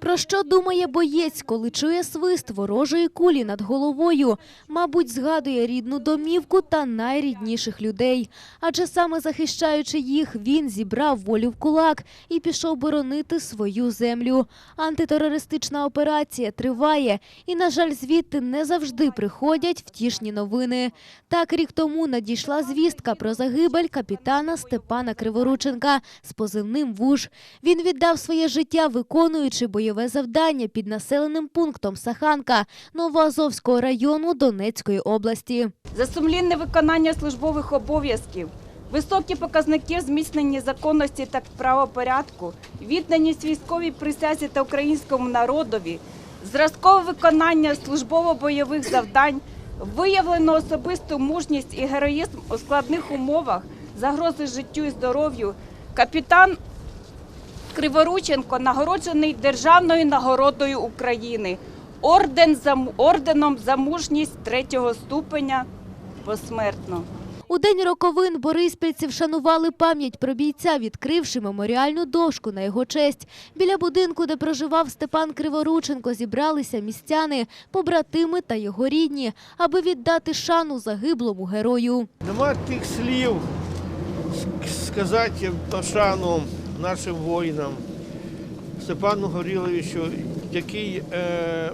Про що думає боєць, коли чує свист ворожої кулі над головою? Мабуть, згадує рідну домівку та найрідніших людей. Адже саме захищаючи їх, він зібрав волю в кулак і пішов боронити свою землю. Антитерористична операція триває, і, на жаль, звідти не завжди приходять втішні новини. Так рік тому надійшла звістка про загибель капітана Степана Криворученка з позивним «Вуж». Він віддав своє життя, виконуючи бойове завдання під населеним пунктом Саханка Новоазовського району Донецької області. за сумлінне виконання службових обов'язків, високі показники зміцнення законності та правопорядку, відданість військовій присязі та українському народові, зразкове виконання службово-бойових завдань, виявлено особисту мужність і героїзм у складних умовах, загрози життю і здоров'ю. Капітан Криворученко нагороджений державною нагородою України орден за, орденом за мужність третього ступеня посмертно. У день роковин бориспільці вшанували пам'ять про бійця, відкривши меморіальну дошку на його честь. Біля будинку, де проживав Степан Криворученко, зібралися містяни, побратими та його рідні, аби віддати шану загиблому герою. Нема тих слів сказати пошану нашим воїнам, Степану Горіловичу, який е, е,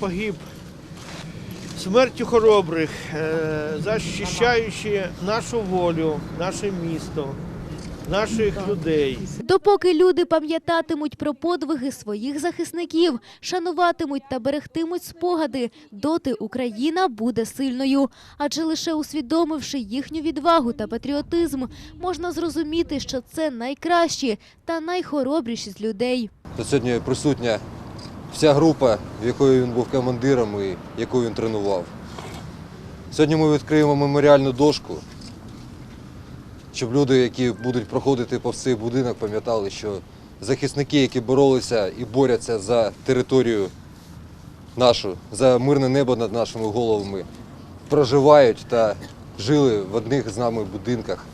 погиб смертю хоробрих, е, захищаючи нашу волю, наше місто, наших людей. Допоки люди пам'ятатимуть про подвиги своїх захисників, шануватимуть та берегтимуть спогади, доти Україна буде сильною. Адже лише усвідомивши їхню відвагу та патріотизм, можна зрозуміти, що це найкращі та найхоробріші з людей. Сьогодні присутня вся група, в якої він був командиром і яку він тренував. Сьогодні ми відкриємо меморіальну дошку, щоб люди, які будуть проходити повз цей будинок, пам'ятали, що захисники, які боролися і борються за територію нашу, за мирне небо над нашими головами, проживають та жили в одних з нами будинках.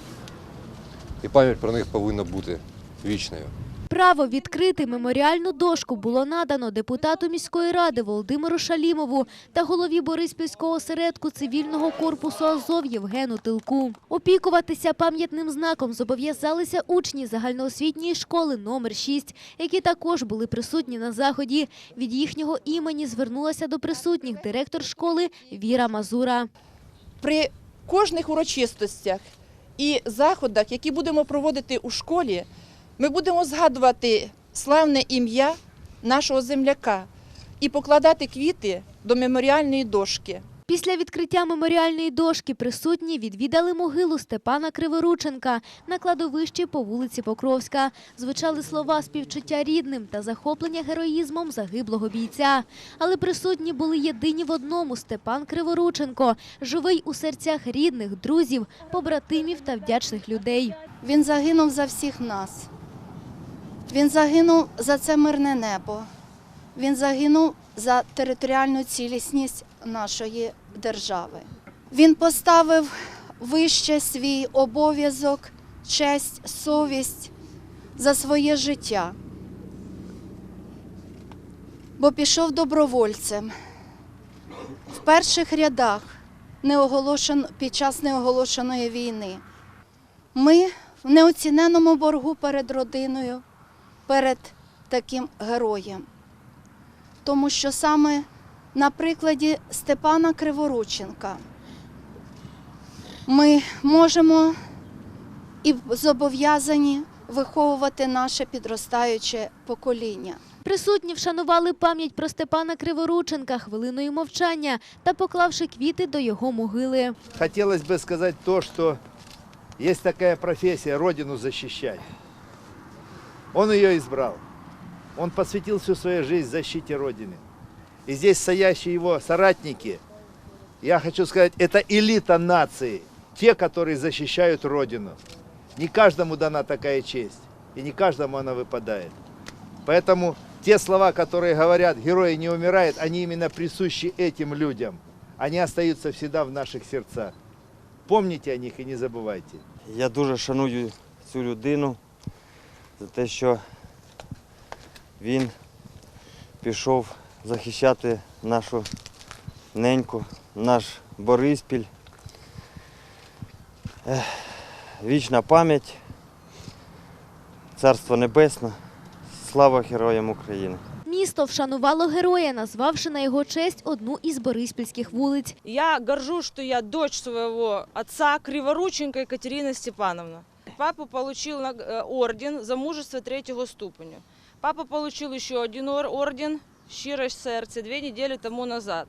І пам'ять про них повинна бути вічною. Право відкрити меморіальну дошку було надано депутату міської ради Володимиру Шалімову та голові Бориспільського осередку цивільного корпусу Азов Євгену Тилку. Опікуватися пам'ятним знаком зобов'язалися учні загальноосвітньої школи номер 6, які також були присутні на заході. Від їхнього імені звернулася до присутніх директор школи Віра Мазура. при кожних урочистостях і заходах, які будемо проводити у школі, ми будемо згадувати славне ім'я нашого земляка і покладати квіти до меморіальної дошки. Після відкриття меморіальної дошки присутні відвідали могилу Степана Криворученка на кладовищі по вулиці Покровська. Звучали слова співчуття рідним та захоплення героїзмом загиблого бійця. Але присутні були єдині в одному – Степан Криворученко, живий у серцях рідних, друзів, побратимів та вдячних людей. Він загинув за всіх нас. Він загинув за це мирне небо. Він загинув за територіальну цілісність нашої держави. Він поставив вище свій обов'язок, честь, совість за своє життя. Бо пішов добровольцем в перших рядах неоголошен- під час неоголошеної війни. Ми в неоціненому боргу перед родиною, перед таким героєм. Тому що саме на прикладі Степана Криворученка ми можемо і зобов'язані виховувати наше підростаюче покоління. Присутні вшанували пам'ять про Степана Криворученка хвилиною мовчання та поклавши квіти до його могили. Хотелось бы сказать то, что есть такая профессия – Родину защищать. Он ее избрал. Он посвятил всю свою жизнь защите Родины. И здесь стоящие его соратники, я хочу сказать, это элита нации, те, которые защищают Родину. Не каждому дана такая честь, и не каждому она выпадает. Поэтому те слова, которые говорят «герои не умирают», они именно присущи этим людям. Они остаются всегда в наших сердцах. Помните о них і не забувайте. Я дуже шаную цю людину за те, що він пішов захищати нашу неньку, наш Бориспіль. Вічна пам'ять, Царство Небесне, слава героям України. Місто вшанувало героя, назвавши на його честь одну із бориспільських вулиць. Я горжусь, что я дочь своего отца, Криворученко Екатерина Степановна. Папа получил э, орден за мужество третьего ступеня. Папа получил еще один ор- орден «Щирость сердца» две недели тому назад.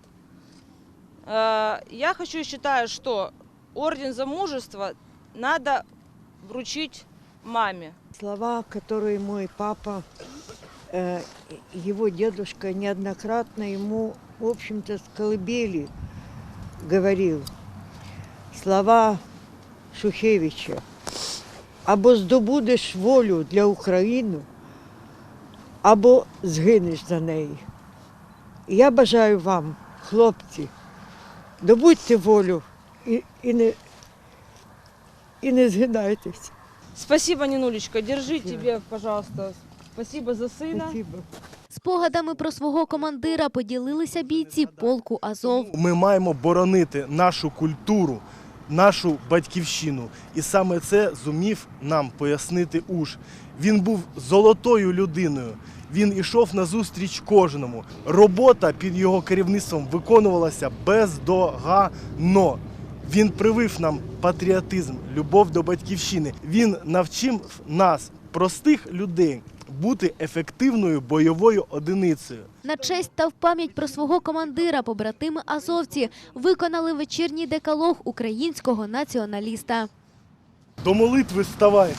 Э, Я хочу считаю, что орден за мужество надо вручить маме. Слова, которые мой папа, э, его дедушка неоднократно ему, в общем-то, с колыбели говорил. Слова Шухевича. Або здобудеш волю для України, або згинеш за неї. Я бажаю вам, хлопці, добудьте волю і, і, не, і не згинайтесь. Спасибо, Нинулечка, держи тебе, пожалуйста. Спасибо за сына. Спасибо. Спогадами про свого командира поділилися бійці полку Азов. Ми маємо боронити нашу культуру, нашу батьківщину. І саме це зумів нам пояснити Уж. Він був золотою людиною. Він ішов на зустріч кожному. Робота під його керівництвом виконувалася бездоганно. Він привив нам патріотизм, любов до батьківщини. Він навчив нас, простих людей, бути ефективною бойовою одиницею. На честь та в пам'ять про свого командира побратими азовці виконали вечірній декалог українського націоналіста. До молитви ставай.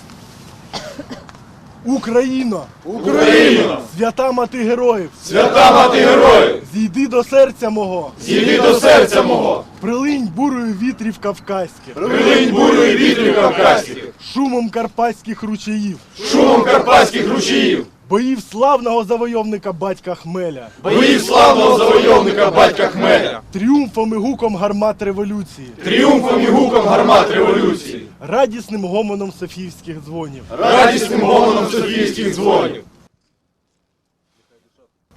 Україна! Україна! Свята мати героїв! Свята мати героїв! Зійди до серця мого! Зійди до серця мого! Прилинь бурою вітрів кавказьких! Прилинь бурою вітрів кавказьких! Шумом карпатських ручаїв! Шумом карпатських ручіїв! Боїв славного завойовника батька Хмеля! Боїв славного завойовника батька Хмеля! Тріумфом і гуком гармат революції! Тріумфом і гуком гармат революції! Радісним гомоном софіївських дзвонів! Радісним гомоном Софійських дзвонів!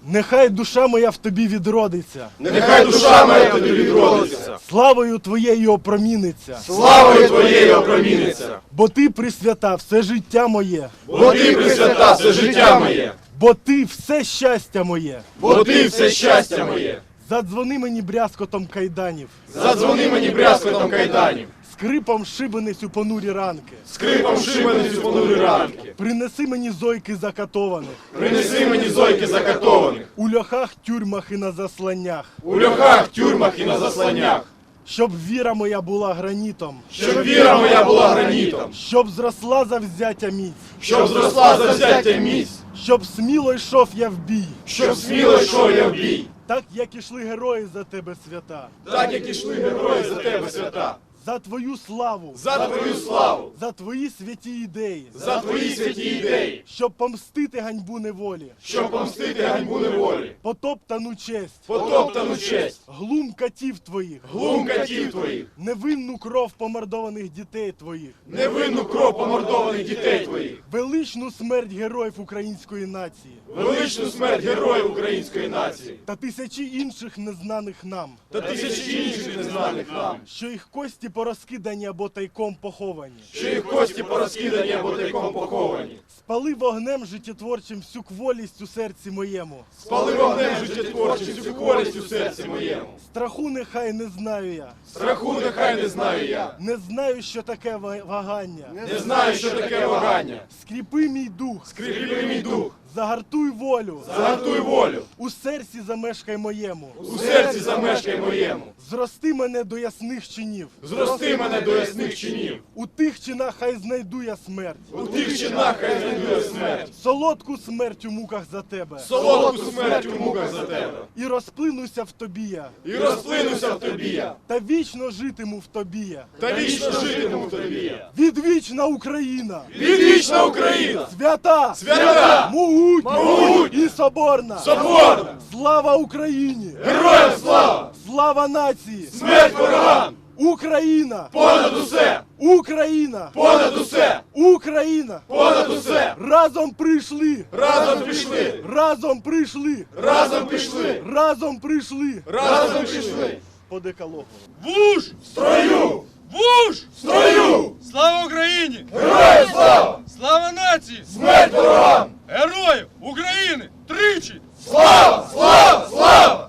Нехай душа моя в тобі відродиться! Нехай душа моя тобі відродиться! Славою твоєю опроміниться! Славою твоєю опроміниться! Бо ти присвята все життя моє! Бо ти присвята все життя моє! Бо ти все щастя моє! Бо ти все щастя моє! Задзвони мені брязкотом кайданів, Задзвони мені брязкотом кайданів! Скрипом шибениць у понурі ранки. Скрипом шибаницю понурі ранки! Принеси мені зойки закатованих, Принеси мені зойки закатованих! у льохах, тюрмах і на засланнях, У льохах, тюрмах і на засланнях! щоб віра моя була гранітом, Щоб віра моя була гранітом! щоб зросла завзяття міць, Щоб зросла завзяття міць! щоб сміло йшов я в бій, Щоб сміло йшов я в бій! так як ішли герої за тебе свята, Так як ішли герої за тебе свята! За твою славу, За твою славу! за твої святі ідеї, За твої святі ідеї! щоб помстити ганьбу неволі, Щоб помстити ганьбу неволі! потоптану честь, Потоптану честь! глум катів твоїх, Глум катів твоїх! невинну кров помордованих дітей твоїх, Невинну кров помордованих дітей твоїх! величну смерть героїв української нації Величну смерть героїв української нації! та тисячі інших незнаних нам, Та тисячі інших незнаних нам! що їх кості порозкидані або тайком поховані. Їх кості порозкидані або тайком поховані! Спали вогнем життєтворчим всю кволість у серці моєму. Спали вогнем життєтворчим всю колість у серці моєму! Страху нехай не знаю я, Страху нехай не знаю я! не знаю, що таке вагання. Не знаю, що таке вагання! Скріпи мій дух, Скріпи мій дух! Загартуй волю, Загартуй волю! у серці замешкай моєму. У серці замешкай моєму! Зрости мене до ясних чинів. Зрости мене до ясних чинів! У тих чинах хай знайду я смерть. У тих чинах хай знайду я смерть! Солодку смерть у муках за тебе. Солодку смерть у муках за тебе! І розплинуся в тобі я. І розплинуся в тобі я! Та вічно житиму в тобі я. Та вічно житиму в тобі я! Відвічна Україна! Відвічна Україна! Свята! Свята! Могутня! Могутня! І соборна! Соборна! Слава Україні! Героям слава! Слава нації! Смерть ворогам! Україна! Понад усе! Україна! Понад усе! Україна! Понад усе! Разом прийшли! Разом пішли! Разом прийшли! Разом пішли! Разом прийшли! Разом пішли! По декалогу. Вуш! В строю! Вуш! В строю! Слава Україні! Героям слава! Слава нації! Смерть ворогам! Героїв України! Тричі! Слава! Слава! Слава!